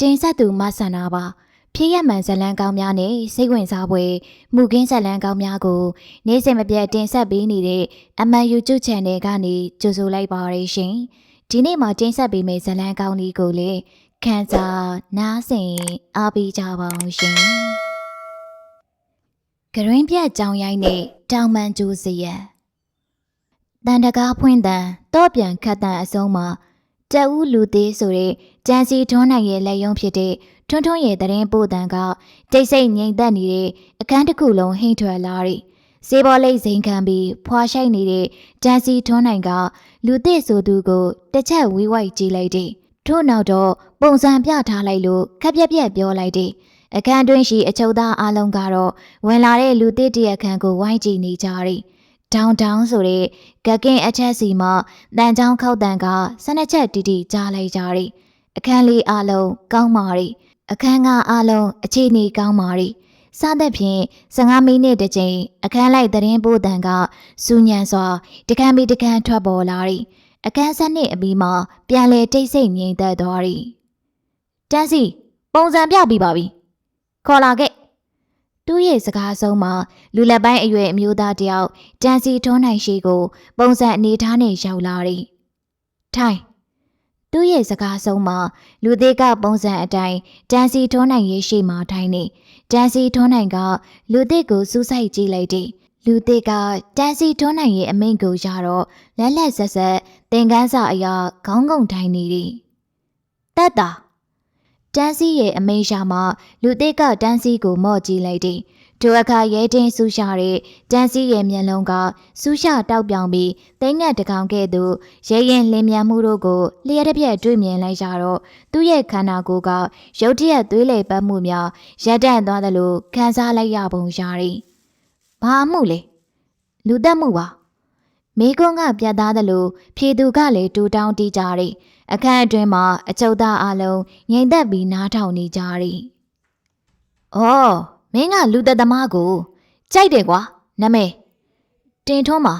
တင်ဆက်သူမဆန္ဒပါဖြစ်ရမှန်ဇလံကောင်းများနဲ့စိတ်ဝင်စားဖွယ်မူကင်းဇလံကောင်းများကို နေ့စဉ်မပြတ်တင်ဆက်ပေးနေတဲ့အမှန် YouTube Channel ကနေကြိုဆိုလိုက်ပါရရှင်ဒီနေ့မှာတင်ဆက်ပေးမယ့်ဇလံကောင်းလေးကိုလည်းခန်းစားနားဆင်အားပေးကြပါအောင်ရှင်ဂရင်းပြတ်ကြောင်ရိုင်းနဲ့တောင်မှန်ကျိုးစရတန်တကားဖွင့်တန်တော့ပြန်ခတ်တန်အစုံမှာ တက်ဦးလူသေးဆိုတဲ့ကြံစီထွန်းနိုင်ရဲ့လက်ယုံဖြစ်တဲ့ထွန်းထွန်းရဲ့တရင်ပို့တန်ကတိတ်ဆိတ်ငြိမ်သက်နေတဲ့အခန်းတစ်ခုလုံးဟိမ့်ထွက်လာတဲ့စေဘောလိတ်စိန်ခံပြီးဖွာရှိုက်နေတဲ့ကြံစီထွန်းနိုင်ကလူသစ်ဆိုသူကိုတစ်ချက်ဝေးဝိုက်ကြည့်လိုက်တဲ့ထို့နောက်တော့ပုံစံပြထားလိုက်လို့ခက်ပြက်ပြက်ပြောလိုက်တဲ့အခန်းတွင်းရှိအချုပ်သားအလုံးကတော့ဝင်လာတဲ့လူသစ်တရက်ခန်းကိုဝိုင်းကြည့်နေကြတယ် ဒေါင်ဒေါင်ဆိုတဲ့ဂကင်အချက်စီမှတန်ချောင်းခောက်တန်ကဆနက်ချက်တီတီကြားလိုက်ကြတယ်အခန်းလေးအလုံးကောင်းပါရီအခန်းကအလုံးအခြေအနေကောင်းပါရီစသဖြင့်15မိနစ်တစ်ချိန်အခန်းလိုက်သတင်းပို့တန်ကစူညံစွာတကံမီတကံထွက်ပေါ်လာရီအခန်းဆက်နှစ်အပြီးမှာပြန်လေတိတ်ဆိတ်ငြိမ်သက်သွားရီတန်းစီပုံစံပြပြီးပါပြီခေါ်လာခဲ့ သူ့ရဲ့စကားဆုံးမှာလူလက်ပိုင်းအရွယ်အမျိုးသားတယောက်တန်းစီထွန်းနိုင်ရှိကို ပုံစံအနေထားနဲ့ရောက်လာရီထိုင်သူ့ရဲ့စကားဆုံးမှာလူသေးကပုံစံအတိုင်းတန်းစီထွန်းနိုင်ရဲ့ရှိမှထိုင်နေတန်းစီထွန်းနိုင်က လူသေးကိုစူးစိုက်ကြည့်လိုက်တယ်လူသေးကတန်းစီထွန်းနိုင်ရဲ့အမိန့်ကိုရတော့လက်လက်ဆက်ဆက်သင်ကန်းစာအရာခေါင်းငုံထိုင်နေတယ်တက်တာ တန်းစီရဲ့အမိန့်ရှာမှလူသေးကတန်းစီကိုမော့ကြည့်လိုက်တယ်ဒုအခါရဲတင်းဆူရှာတဲ့တန်းစီရဲ့မျက်လုံးကဆူရှာတောက်ပြောင်ပြီးသိငတ်တကောင်ကဲ့သို့ရဲရင်လင်းမြန်မှုတို့ကိုလျှက်တစ်ပြက်တွေ့မြင်လိုက်ကြတော့သူ့ရဲ့ခန္ဓာကိုယ်ကရုတ်တရက်သွေးလေပတ်မှုများရပ်တန့်သွားသလိုခံစားလိုက်ရပုံရသည်။ဘာမှုလဲ။လူတက်မှုပါ။မိကွန်းကပြတ်သားသလိုဖြေသူကလည်းတူတောင်းတီးကြသည်။ အခန်းအတွင်းမှာအချုပ်သားအလုံးငြိမ်သက်ပြီးနားထောင်နေကြသည်။အော်မင်းကလူသက်သမားကိုကြိုက်တယ်ကွာနမေတင်ထွန်းပါ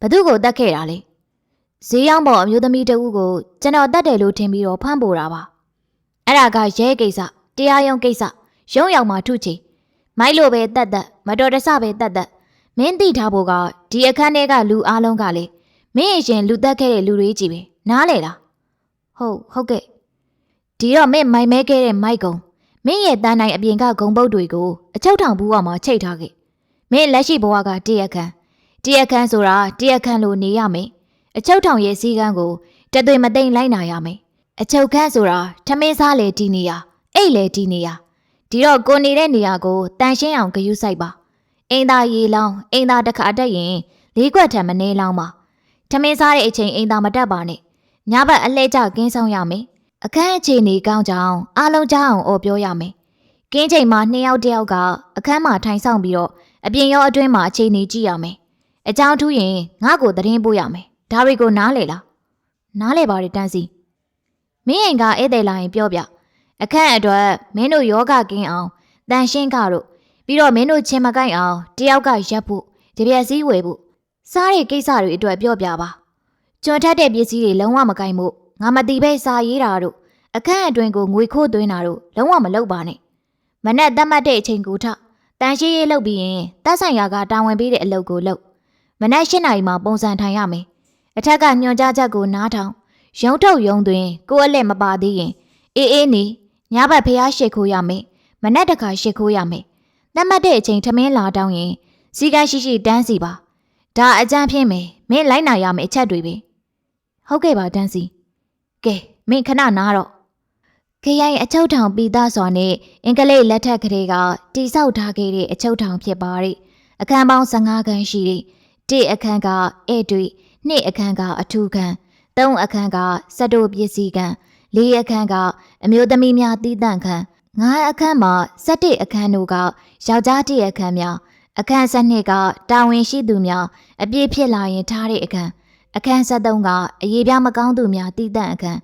ဘသူကိုတတ်ခဲ့တာလဲဈေးရောက်ပေါ်အမျိုးသမီးတဦးကိုကျွန်တော်တတ်တယ်လို့ထင်ပြီးတော့ဖမ်းပို့တာပါအဲ့ဒါကရဲကိစ္စတရားရုံးကိစ္စရုံးရောက်မှထုချီမိုက်လို့ပဲတတ်တတ်မတော်တဆပဲတတ်တတ်မင်းသိထားဖို့ကဒီအခန်းထဲကလူအားလုံးကလေမင်းအရင်လူတက်ခဲ့တဲ့လူတွေကြီးပဲနားလေလား ဟုတ်ဟုတ်ကဲ့ဒီတော့မင်းမိုင်မဲခဲ့တဲ့မိုက်ကုံမင်းရဲ့တန်းနိုင်အပြင်ကဂုံပုတ်တွေကိုအချုပ်ထောင်ဘူးဝမှာချိတ်ထားခဲ့မင်းလက်ရှိဘဝကတရက်ခန့်တရက်ခန့်ဆိုတာတရက်ခန့်လို့နေရမယ်အချုပ်ထောင်ရဲ့စည်းကမ်းကိုတသွေမသိမ့်လိုက်နာရမယ်အချုပ်ခန့်ဆိုတာထမင်းစားလေဒီနေရအိတ်လေဒီနေရဒီတော့ကိုနေတဲ့နေရာကိုတန်ရှင်းအောင်ဂရုစိုက်ပါအင်းသားရေလောင်းအင်းသားတစ်ခါတက်ရင်လေးခွက်ထံမနေလောင်းပါထမင်းစားတဲ့အချိန်အင်းသားမတက်ပါနဲ့ ညဘက်အလှဲကျကင်းဆောင်ရမယ်အခန်းအခြေအနေကောင်းကြောင်အားလုံးကြားအောင်အော်ပြောရမယ်ကင်းချိန်မှာနှစ်ယောက်တယောက်ကအခန်းမှာထိုင်ဆောင်ပြီးတော့အပြင်ရောအတွင်းမှာအခြေအနေကြည့်ရမယ်အကြောင်းထူးရင်ငါ့ကိုသတင်းပို့ရမယ်ဒါတွေကိုနားလေလားနားလေပါတယ်တန်းစီမင်းအိမ်ကဧည့်သည်လာရင်ပြောပြအခန်းအတွက်မင်းတို့ယောဂကင်းအောင်တန်ရှင်းကတို့ပြီးတော့မင်းတို့ချင်းမကိုက်အောင်တယောက်ကရက်ဖို့တပြက်စည်းဝယ်ဖို့စားတဲ့ကိစ္စတွေအတွက်ပြောပြပါ ကျွန်းထက်တဲ့ပစ္စည်းတွေလုံးဝမကိုက်မှုငါမတိပဲစာရေးတာတို့အခန်းအတွင်းကိုငွေခိုးသွင်းတာတို့လုံးဝမလုပ်ပါနဲ့မနဲ့တတ်မှတ်တဲ့အချိန်ကိုထတန်ရှင်းရေးလုပ်ပြီးရင်တက်ဆိုင်ရာကတာဝန်ပေးတဲ့အလုပ်ကိုလုပ်မနက်၈နာရီမှပုံစံထိုင်ရမယ်အထက်ကညွှန်ကြားချက်ကိုနားထောင်ရုံထုတ်ရုံသွင်းကိုယ့်အလက်မပါသေးရင်အေးအေးနေညဘက်ဖျားရှိခိုးရမယ်မနက်တခါရှိခိုးရမယ်တတ်မှတ်တဲ့အချိန်ထမင်းလာတောင်းရင်စီကန်းရှိရှိတန်းစီပါဒါအကြမ်းဖြစ်မယ်မင်းလိုက်နာရမယ်အချက်တွေပဲ ဟုတ်ကဲ့ပါတန်းစီကဲမင်းခဏနားတော့ခရိုင်အချုပ်ထောင်ပြီးသားစွာနဲ့အင်္ဂလိပ်လက်ထက်ကလေးကတိဆောက်ထားခဲ့တဲ့အချုပ်ထောင်ဖြစ်ပါတဲ့အခန်းပေါင်း15ခန်းရှိတဲ့တိအခန်းကဧည့်တွေ့နှစ်အခန်းကအထူးခန်းသုံးအခန်းကစက်တို့ပစ္စည်းခန်းလေးအခန်းကအမျိုးသမီးများတည်တံ့ခန်းငါးအခန်းမှာစက်တစ်အခန်းတို့ကယောက်ျားတိအခန်းများအခန်းစနစ်ကတာဝန်ရှိသူများအပြည့်ဖြစ်လာရင်ထားတဲ့အခန်း အခန်း73ကအရေးပြားမကောင်းသူများတည်တံ့အခန်း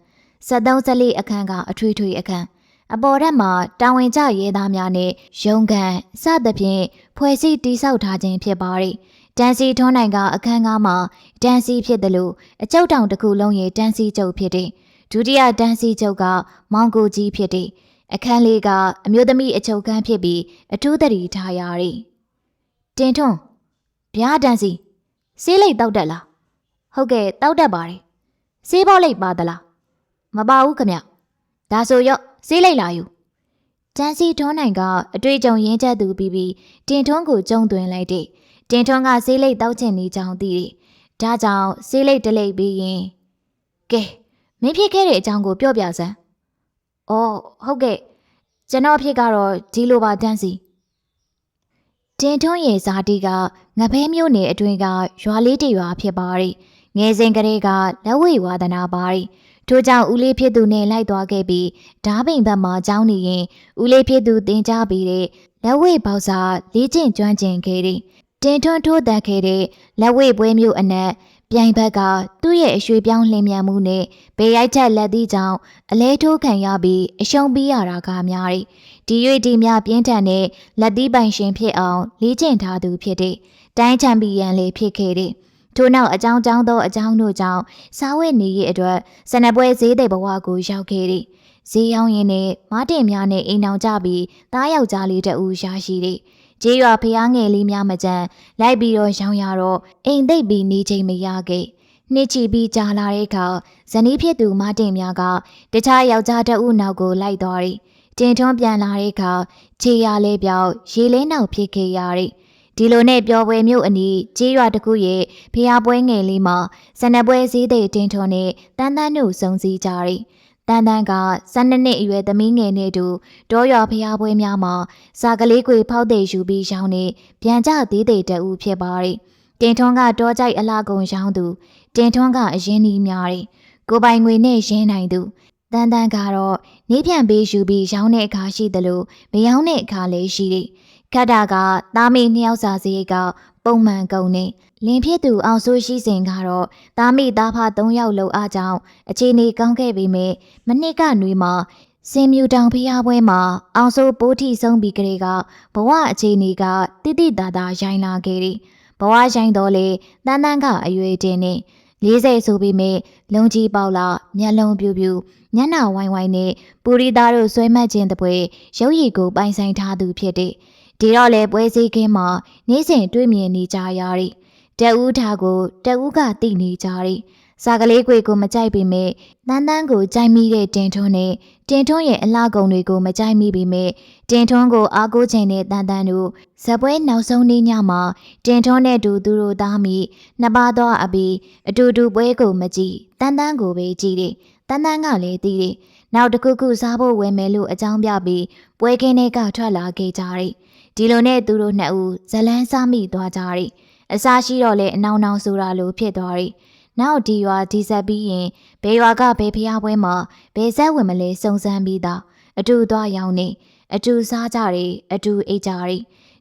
73ဇလေးအခန်းကအထွေထွေအခန်းအပေါ်ထက်မှာတာဝန်ကျရဲသားများနဲ့ရုံကန်စသဖြင့်ဖွဲ့စည်းတိဆောက်ထားခြင်းဖြစ်ပါသည်တန်စီထွန်းနိုင်ကအခန်းကားမှာတန်စီဖြစ်တယ်လို့အကျုပ်တောင်တစ်ခုလုံးရဲ့တန်စီကျုပ်ဖြစ်တဲ့ဒုတိယတန်းစီချုပ်ကမောင်ကိုကြီးဖြစ်တယ်အခန်းလေးကအမျိုးသမီးအချုပ်ခန်းဖြစ်ပြီးအထူးသတိထားရသည်တင်ထွန်းဗျာတန်းစီဆေးလိပ်တောက်တက်လား ဟုတ်ကဲ့တောက်တက်ပါတယ်ဆေးဘောလိပ်ပါသလားမပါဘူးခမဒါဆိုရော့ဆေးလိပ်လာယူတန်းစီထွန်းနိုင်ကအတွေ့အကြုံရင်းချက်သူပြီးပြီးတင်ထွန်းကိုကြုံသွင်းလိုက်တယ်တင်ထွန်းကဆေးလိပ်တောက်ချင်နေကြောင်းသိတယ်ဒါကြောင့်ဆေးလိပ်တစ်လိပ်ပြီးရင်ကဲမင်းဖြစ်ခဲ့တဲ့အကြောင်းကိုပြောပြစမ်း။အော်ဟုတ်ကဲ့ကျွန်တော်အဖြစ်ကတော့ဒီလိုပါတန်းစီတင်ထွန်းရဲ့ဇာတိကငဖဲမျိုးနယ်အတွင်းကရွာလေးတရွာဖြစ်ပါရီ ငယ်စဉ်ကလေးကလက်ဝဲဝါဒနာပါရီထို့ကြောင့်ဦးလေးဖြစ်သူနဲ့လိုက်သွားခဲ့ပြီးဓားပိန်ဘက်မှာကြောင်းနေရင်ဦးလေးဖြစ်သူတင်ကြပြီးတဲ့လက်ဝဲပေါက်စာလေးကျင့်ကျွမ်းကျင်ခဲ့သည်တင်ထွန်းထိုးတက်ခဲ့တဲ့လက်ဝဲပွဲမျိုးအနက်ပြိုင်ဘက်ကသူ့ရဲ့အရွှေပြောင်းလင်းမြန်မှုနဲ့ဘေးရိုက်ချက်လက်သီးကြောင့်အလဲထိုးခံရပြီးအရှုံးပေးရတာကများတယ်ဒီ၍ဒီမြပြင်းထန်တဲ့လက်သီးပိုင်ရှင်ဖြစ်အောင်လေ့ကျင့်ထားသူဖြစ်တဲ့တိုင်းချန်ပီယံလေးဖြစ်ခဲ့တဲ့ ထို့နောက်အကြောင်းကြောင်းသောအကြောင်းတို့ကြောင့်စားဝတ်နေရေးအတွက်စနပွဲဈေးတဲ့ဘဝကိုရောက်ခဲ့တဲ့ဈေးရောင်းရင်းနဲ့မားတင်များနဲ့အိမ်အောင်ကြပြီးသားယောက်ျားလေးတအူရရှိတဲ့ကျေးရွာဖျားငယ်လေးများမကြမ်းလိုက်ပြီးတော့ရောင်းရတော့အိမ်သိပ်ပြီးနေချိန်မရခဲ့နှစ်ချီပြီးကြာလာတဲ့အခါဇနီးဖြစ်သူမတင်များကတခြားယောက်ျားတအုပ်နောက်ကိုလိုက်သွားတယ်တင်ထွန်းပြန်လာတဲ့အခါခြေရလဲပြောက်ရေလဲနောက်ဖြစ်ခဲ့ရတဲ့ ဒီလိုနဲ့ပျော်ပွဲမျိုးအနီးကြေးရွာတစ်ခုရဲ့ဖျားပွဲငယ်လေးမှာစနပွဲစည်းတဲ့တင်ထွန်းနဲ့တန်းတန်းတို့စုံစည်းကြတယ်တန်တန်က12နှစ်အရွယ်သမီးငယ်နဲ့တူတောရွာဖျားပွဲများမှာစာကလေးကိုဖောက်တဲ့ယူပြီးရောင်းနေပြန်ကြသေးတဲ့တဦးဖြစ်ပါရီတင်ထွန်းကတောကြိုက်အလားကုန်ရောင်းသူတင်ထွန်းကအရင်နီးများရီကိုပိုင်ငွေနဲ့ရင်းနိုင်သူတန်တန်ကတော့နေပြန်ပေးယူပြီးရောင်းတဲ့အခါရှိသလိုမရောင်းတဲ့အခါလည်းရှိတယ် ခတ်တာကသားမေနှစ်ယောက်စာစရိတ်ကပုံမှန်ကုန်နေလင်းဖြစ်သူအောင်ဆိုးရှိစဉ်ကတော့သားမိသားဖ၃ယောက်လုံအားကြောင့်အခြေအနေကောင်းခဲ့ပေမဲ့မနစ်ကနွေမှာစင်မြူတောင်ဖျားပွဲမှာအောင်ဆိုးပိုးထီဆုံးပြီးကလေးကဘဝအခြေအနေကတိတိတသာရိုင်းလာခဲ့တယ်ဘဝရိုင်းတော့လေတန်းတန်းကအရွယ်တင်နေ40ဆိုပြီးမြလုံကြီးပေါလာမျက်လုံးပြူပြူညနာဝိုင်းဝိုင်းနဲ့ပူရီသားတို့ဆွဲမှတ်ခြင်းတပွဲရုပ်ရည်ကိုပိုင်ဆိုင်ထားသူဖြစ်တဲ့ ဒီတော့လေပွဲစည်းခင်းမှာနေ့စဉ်တွေ့မြင်နေကြရသည်တအူးထားကိုတအူးကတိနေကြသည်စာကလေးတွေကိုမကြိုက်ပေမဲ့တန်းတန်းကိုကြိုက်မိတဲ့တင်ထွန်းနဲ့တင်ထွန်းရဲ့အလားကုံတွေကိုမကြိုက်မိပေမဲ့တင်ထွန်းကိုအားကိုးချိန်တဲ့တန်းတန်းတို့ဇပွဲနောက်ဆုံးနေ့ညမှာတင်ထွန်းနဲ့တူသူတို့သားမိနှစ်ပါးသောအပီအတူတူပွဲကိုမကြည့်တန်းတန်းကိုပဲကြည့်တယ်တန်းတန်းကလည်းသိတယ်နောက်တစ်ခုခုစားဖို့ဝယ်မယ်လို့အကြောင်းပြပြီးပွဲကင်းတွေကထွက်လာခဲ့ကြတယ် ဒီလိုနဲ့သူတို့နှစ်ဦးဇလန်းစားမိသွားကြတယ်အစားရှိတော့လေအနောင်နောင်ဆိုတာလိုဖြစ်သွားတယ်နောက်ဒီရွာဒီဆက်ပြီးရင်ဘယ်ရွာကဘယ်ဖျားပွဲမှာဘယ်ဆက်ဝင်မလဲစုံစမ်းပြီးသားအတူသွားရောင်းနေအတူစားကြတယ်အတူအိတ်ကြတယ်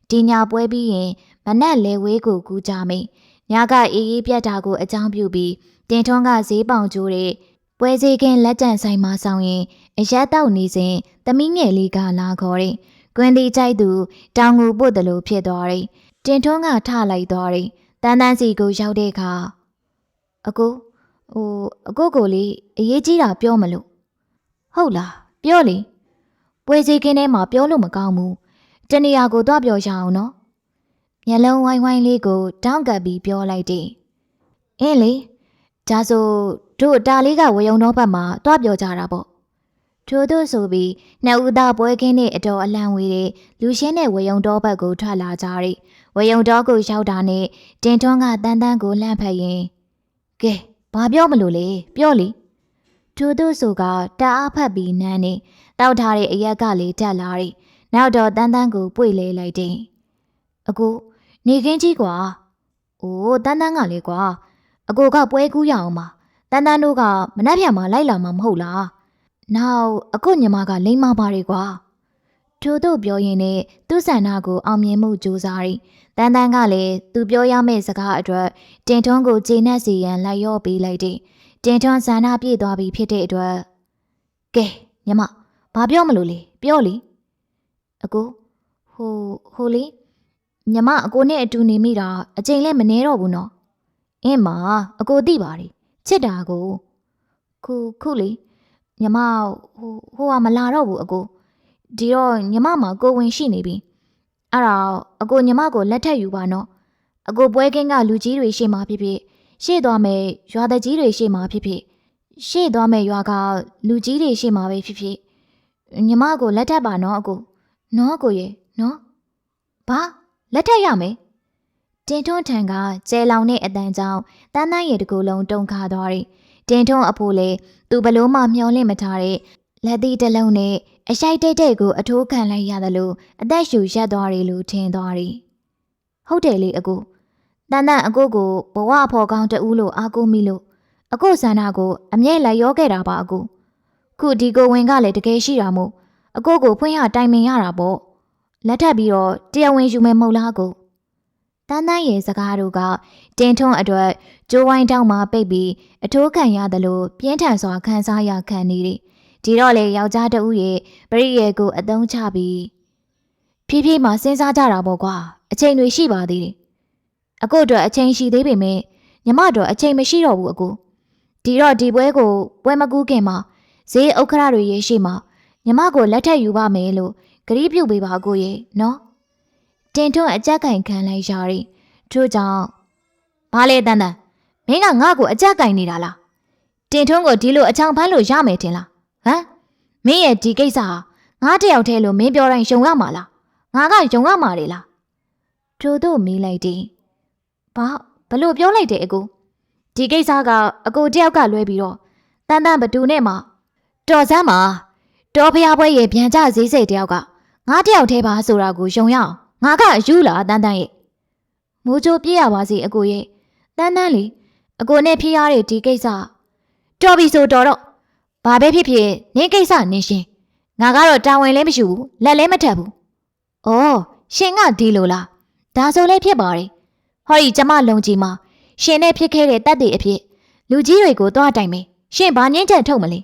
ဒီညာပွဲပြီးရင်မနက်လေဝေးကိုကူးကြမယ်ညကအေးအေးပြတ်တာကိုအကြောင်းပြုပြီးတင်ထွန်းကဈေးပေါင်ကျိုးတဲ့ပွဲစည်းခင်းလက်ကျန်ဆိုင်မှာဆောင်ရင်အရက်တောက်နေစဉ်သမီးငယ်လေးကလာခေါ်တယ် ကွင်းဒီကြိုက်သူတောင်ငူပို့တယ်လို့ဖြစ်သွားတယ်တင်ထွန်းကထလိုက်သွားတယ်တန်းတန်းစီကိုရောက်တဲ့အခါအကိုဟိုအကိုကိုလေးအရေးကြီးတာပြောမလို့ဟုတ်လားပြောလေပွဲစည်းခင်းထဲမှာပြောလို့မကောင်းဘူးတနေရာကိုတော့ပြောရအောင်နော်မျက်လုံးဝိုင်းဝိုင်းလေးကိုတောင်းကပ်ပြီးပြောလိုက်တယ်အင်းလေဒါဆိုတို့တာလေးကဝယုံတော့ဘက်မှာတွားပြောကြတာပေါ့ ထို့သို့ဆိုပြီးနှစ်ဦးသားပွဲကင်းနဲ့အတော်အလံဝေးတဲ့လူရှင်းတဲ့ဝယုံတော့ဘက်ကိုထွက်လာကြတယ်ဝယုံတော့ကိုရောက်တာနဲ့တင်ထွန်းကတန်းတန်းကိုလှမ်းဖက်ရင်ကဲဘာပြောမလို့လဲပြောလေထို့သို့ဆိုကတအားဖက်ပြီးနန်းနေတောက်ထားတဲ့အရက်ကလေးတက်လာတယ်နောက်တော့တန်းတန်းကိုပွေလဲလိုက်တယ်အကိုနေခင်းကြီးကွာအိုးတန်းတန်းကလေကွာအကိုကပွဲကူးရအောင်ပါတန်းတန်းတို့ကမနှက်ဖြံမှာလိုက်လာမှာမဟုတ်လား နောက်အခုညီမကလိမ့်မပါတယ်ကွာထို့တို့ပြောရင်လည်းသူ့ဆန္ဒကိုအောင်မြင်မှုကြိုးစားရီတန်းတန်းကလည်းသူပြောရမယ့်စကားအတွက်တင်ထွန်းကိုကျေနပ်စီရန်လိုက်ရော့ပေးလိုက်တယ်တင်ထွန်းဆန္ဒပြည့်သွားပြီဖြစ်တဲ့အတွက်ကဲညီမဘာပြောမလို့လဲပြောလေအကိုဟိုဟိုလေညီမအကိုနဲ့အတူနေမိတာအချိန်လဲမနှဲတော့ဘူးနော်အင်းမအကိုသိပါတယ်ချစ်တာကိုခုခုလေ ညီမဟိုဟိုကမလာတော့ဘူးအကိုဒီတော့ညီမမှာကိုဝင်ရှိနေပြီအဲ့ဒါအကိုညီမကိုလက်ထပ်ယူပါနော်အကိုပွဲကင်းကလူကြီးတွေရှေ့မှာဖြစ်ဖြစ်ရှေ့သွားမယ်ရွာသားကြီးတွေရှေ့မှာဖြစ်ဖြစ်ရှေ့သွားမယ်ရွာကလူကြီးတွေရှေ့မှာပဲဖြစ်ဖြစ်ညီမကိုလက်ထပ်ပါနော်အကိုနော်အကိုရေနော်ဘာလက်ထပ်ရမယ်တင်ထွန်းထံကကျဲလောင်တဲ့အတန်ကြောင့်တန်းတန်းရဲ့တကူလုံးတုန်ခါသွားတယ် တင်ထွန်းအဖိုးလေသူဘလို့မှမျောလင့်မထားတဲ့လက်သီးတစ်လုံးနဲ့အရှိုက်တိတ်တိတ်ကိုအထိုးခံလိုက်ရတယ်လို့အသက်ရှူရက်သွားတယ်လို့ထင်သွားတယ်ဟုတ်တယ်လေအကိုတန်းတန်းအကိုကိုဘဝအဖော်ကောင်းတူလို့အားကိုးမိလို့အကိုဆန္ဒကိုအမြဲလိုက်ရောခဲ့တာပါအကိုခုဒီကိုဝင်ကလည်းတကယ်ရှိတာမို့အကိုကိုဖွင့်ရတိုင်ပင်ရတာပေါ့လက်ထပ်ပြီးတော့တရားဝင်ယူမယ်မဟုတ်လားအကို တန်းတန်းရဲ့စကားတို့ကတင်ထွန်းအတွက်ကျိုးဝိုင်းတောင်းမှပိတ်ပြီးအထိုးခံရတယ်လို့ပြင်းထန်စွာခံစားရခံနေတယ်ဒီတော့လေယောက်ျားတဦးရဲ့ပရိယေကိုအသုံးချပြီးဖြည်းဖြည်းမှစဉ်းစားကြတာပေါ့ကွာအချိန်တွေရှိပါသေးတယ်အကိုအတွက်အချိန်ရှိသေးပေမဲ့ညီမတို့အချိန်မရှိတော့ဘူးအကိုဒီတော့ဒီပွဲကိုပွဲမကူးခင်မှာဈေးဥက္ခရတွေရဲ့ရှိမှာညီမကိုလက်ထပ်ယူပါမယ်လို့ဂရီးပြုတ်ပေးပါအကိုရဲ့နော် တင်ထွန်းအကြက်ကင်ခံလိုက်ရှာရီထို့ကြောင့်ဘာလဲတန်တန်မင်းကငါ့ကိုအကြက်ကင်နေတာလားတင်ထွန်းကိုဒီလိုအချောင်ဖမ်းလို့ရမယ်ထင်လားဟမ်မင်းရဲ့ဒီကိစ္စဟာငါတယောက်တည်းလို့မင်းပြောတိုင်းယုံရမှာလားငါကယုံရမှာလေလားထို့တို့မေးလိုက်တယ်ဘာဘလို့ပြောလိုက်တယ်အကိုဒီကိစ္စကအကိုတယောက်ကလွဲပြီးတော့တန်တန်ဘသူနဲ့မှတော်စမ်းမှာတော်ဖျားပွဲရဲ့ဗျံကြဈေးစိတ်တယောက်ကငါတယောက်တည်းပါဆိုတာကိုယုံရအောင် ငါကယူလာတန်တန်ရဲ့မိုးချိုးပြည့်ရပါစေအကိုရဲ့တန်တန်လေအကိုနဲ့ဖျားတဲ့ဒီကိစ္စတော်ပြီဆိုတော်တော့ဘာပဲဖြစ်ဖြစ်နင်းကိစ္စနင်းရှင်းငါကတော့တာဝန်လည်းမရှိဘူးလက်လည်းမထပ်ဘူး။အော်ရှင်ကဒီလိုလားဒါဆိုလည်းဖြစ်ပါတယ်။ဟောဒီကျမလုံကြီးမှာရှင်နဲ့ဖြစ်ခဲ့တဲ့တက်တဲ့အဖြစ်လူကြီးတွေကိုသွားတိုင်မယ်ရှင်ဘာငင်းချက်ထုတ်မလဲ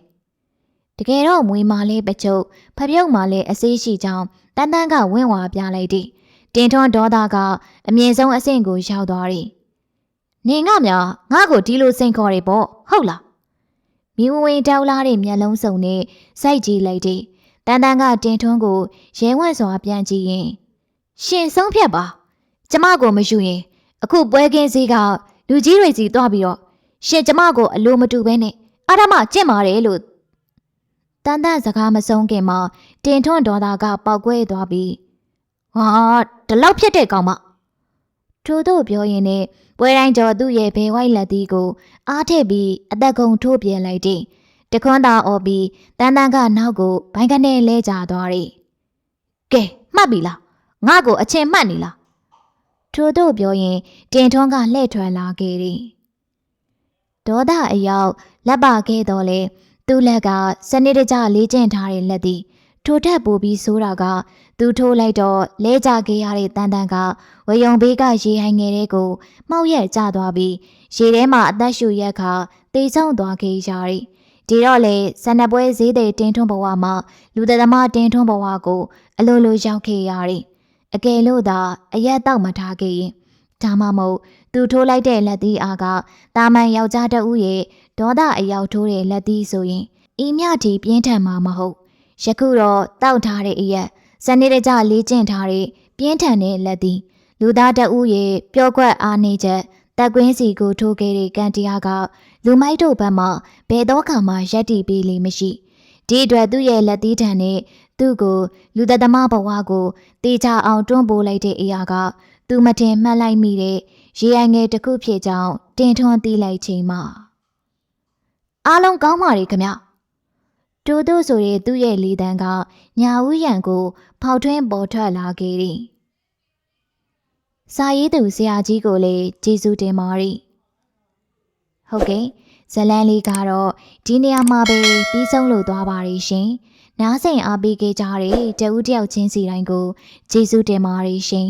။တကယ်တော့မွေမာလေးပချုပ်ဖပြုတ်မာလေးအစေးရှိကြောင်းတန်းတန်းကဝင့်ဝါပြလိုက်သည်။ တင်ထွန်းဒေါသကအမြင့်ဆုံးအဆင့်ကိုရောက်သွားသည်။နင်ကများငါ့ကိုဒီလိုစိန်ခေါ်တယ်ပေါ့ဟုတ်လား။မိဝဝင်တောက်လာတဲ့မျက်လုံးစုံနဲ့စိုက်ကြည့်လိုက်တဲ့တန်တန်ကတင်ထွန်းကိုရဲဝံ့စွာပြန်ကြည့်ရင်ရှင်ဆုံးဖြတ်ပါကျမကိုမယူရင် အခုပွဲကင်းစည်းကလူကြီးတွေစီသွားပြီးတော့ရှင်ကျမကိုအလိုမတူဘဲနဲ့အာရမကြင့်ပါတယ်လို့တန်တန်စကားမဆုံးခင်မှာတင်ထွန်းဒေါ်သားကပောက်ကွဲသွားပြီး ဟာဒီလောက်ဖြစ်တဲ့ကောင်မထို့တို့ပြောရင်နဲ့ပွဲတိုင်းကျော်သူ့ရဲ့ဘေဝိုက်လက်သီးကိုအားထည့်ပြီးအသက်ကုန်ထိုးပြလိုက်တဲ့တခွန်းသားအော်ပြီးတန်းတန်းကနောက်ကိုဘိုင်းကနေလဲကျသွားတယ်။ကဲမှတ်ပြီလားငါ့ကိုအချင်းမှတ်နေလားထို့တို့ပြောရင်တင်ထွန်းကလှည့်ထွက်လာခဲ့တယ်။ဒေါသအယောက်လက်ပါခဲ့တော့လေသူ့လက်ကစနစ်တကျလေးကျင့်ထားတဲ့လက်သည် ထိုထက်ပိုပြီးဆိုးတာက သူထိုးလိုက်တော့လဲကျခဲ့ရတဲ့တန်တန်ကဝယုံဘေးကရေဟိုင်ငယ်တဲ့ကိုမှောက်ရက်ကျသွားပြီးရေထဲမှာအသက်ရှူရက်ခါတေဆုံးသွားခဲ့ရသည်ဒီတော့လေဆန္ဒပွဲဈေးတဲ့တင်းထွန်းဘဝမှာလူသက်သမားတင်းထွန်းဘဝကို အလိုလိုရောက်ခဲ့ရသည်အကယ်လို့သာအရက်တော့မထားခဲ့ရင်ဒါမှမဟုတ်သူထိုးလိုက်တဲ့လက်သီးအားကတာမန်ယောက်ျားတဦးရဲ့ဒေါသအယောက်ထိုးတဲ့လက်သီးဆိုရင်ဤမြတီပြင်းထန်မှာမဟုတ် ယခုတော့တောက်ထားတဲ့အရက်စနေတကြလေးကျင့်ထားတဲ့ပြင်းထန်တဲ့လက်သီးလူသားတဦးရဲ့ပျော့ကွက်အားနေချက်တက်ကွင်းစီကိုထိုးခဲ့တဲ့ကန်တရားကလူမိုက်တို့ဘက်မှဘယ်တော့မှရက်တီပေးလိမ့်မရှိဒီအတွက်သူ့ရဲ့လက်သီးထန်နဲ့သူ့ကိုလူသက်သမားဘဝကိုတေချာအောင်တွန်းပိုးလိုက်တဲ့အရာက သူမတင်မှတ်လိုက်မိတဲ့ရေအိုင်ငယ်တစ်ခုဖြစ်ကြောင်းတင်ထွန်းသိလိုက်ချိန်မှာအားလုံးကောင်းပါလေခမ တူတူဆိုတဲ့သူ့ရဲ့လေတန်းကညာဦးရံကိုဖောက်ထွင်းပေါ်ထွက်လာခဲ့သည်စာရေးသူဆရာကြီးကိုလည်းကျေးဇူးတင်ပါတယ်ဟုတ်ကဲ့ဇလန်းလေးကတော့ဒီနေရာမှာပဲပြီးဆုံးလို့သွားပါရရှင်နားဆင်အားပေးခဲ့ကြတဲ့တဦးတယောက်ချင်းစီတိုင်းကိုကျေးဇူးတင်ပါတယ်ရှင်